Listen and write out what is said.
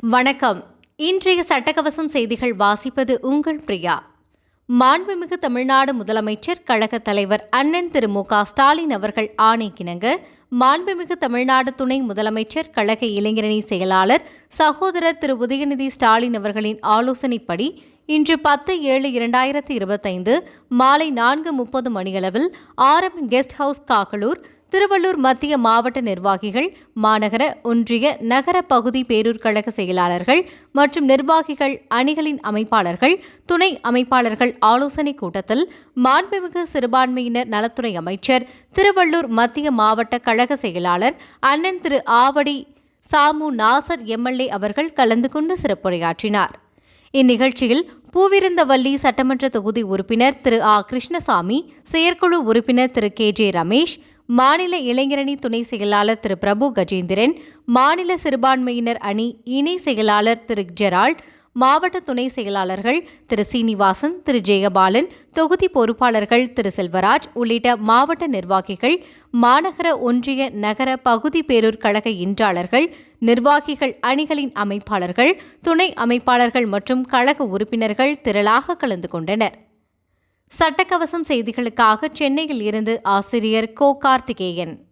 வணக்கம். இன்றைய சட்டக்கவசம் செய்திகள் வாசிப்பது உங்கள் பிரியா. மாண்புமிகு தமிழ்நாடு முதலமைச்சர் கழகத் தலைவர் அண்ணன் திரு மு க ஸ்டாலின் அவர்கள் ஆணைக்கிணங்க மாண்புமிகு தமிழ்நாடு துணை முதலமைச்சர் கழக இளைஞரணி செயலாளர் சகோதரர் திரு உதயநிதி ஸ்டாலின் அவர்களின் ஆலோசனைப்படி இன்று பத்து ஏழு இரண்டாயிரத்தி இருபத்தைந்து மாலை நான்கு முப்பது மணியளவில் ஆரம் கெஸ்ட் ஹவுஸ் காக்கலூர் திருவள்ளூர் மத்திய மாவட்ட நிர்வாகிகள் மாநகர ஒன்றிய நகர பகுதி பேரூர் கழக செயலாளர்கள் மற்றும் நிர்வாகிகள் அணிகளின் அமைப்பாளர்கள் துணை அமைப்பாளர்கள் ஆலோசனைக் கூட்டத்தில் மாண்புமிகு சிறுபான்மையினர் நலத்துறை அமைச்சர் திருவள்ளூர் மத்திய மாவட்ட கழக செயலாளர் அண்ணன் திரு ஆவடி சாமு நாசர் எம்எல்ஏ அவர்கள் கலந்து கொண்டு சிறப்புரையாற்றினார். இந்நிகழ்ச்சியில் பூவிருந்தவல்லி சட்டமன்ற தொகுதி உறுப்பினர் திரு ஆ. கிருஷ்ணசாமி செயற்குழு உறுப்பினர் திரு கே. ஜே. ரமேஷ் மாநில இளைஞரணி துணை செயலாளர் திரு பிரபு கஜேந்திரன் மாநில சிறுபான்மையினர் அணி இணை செயலாளர் திரு ஜெரால்ட் மாவட்ட துணை செயலாளர்கள் திரு சீனிவாசன் திரு ஜெயபாலன் தொகுதி பொறுப்பாளர்கள் திரு செல்வராஜ் உள்ளிட்ட மாவட்ட நிர்வாகிகள் மாநகர ஒன்றிய நகர பகுதி பேரூர் கழக இன்றாளர்கள் நிர்வாகிகள் அணிகளின் அமைப்பாளர்கள் துணை அமைப்பாளர்கள் மற்றும் கழக உறுப்பினர்கள் திரளாக கலந்து கொண்டனர். சட்டக்கவசம் செய்திகளுக்காக சென்னையில் இருந்து ஆசிரியர் கோ கார்த்திகேயன்.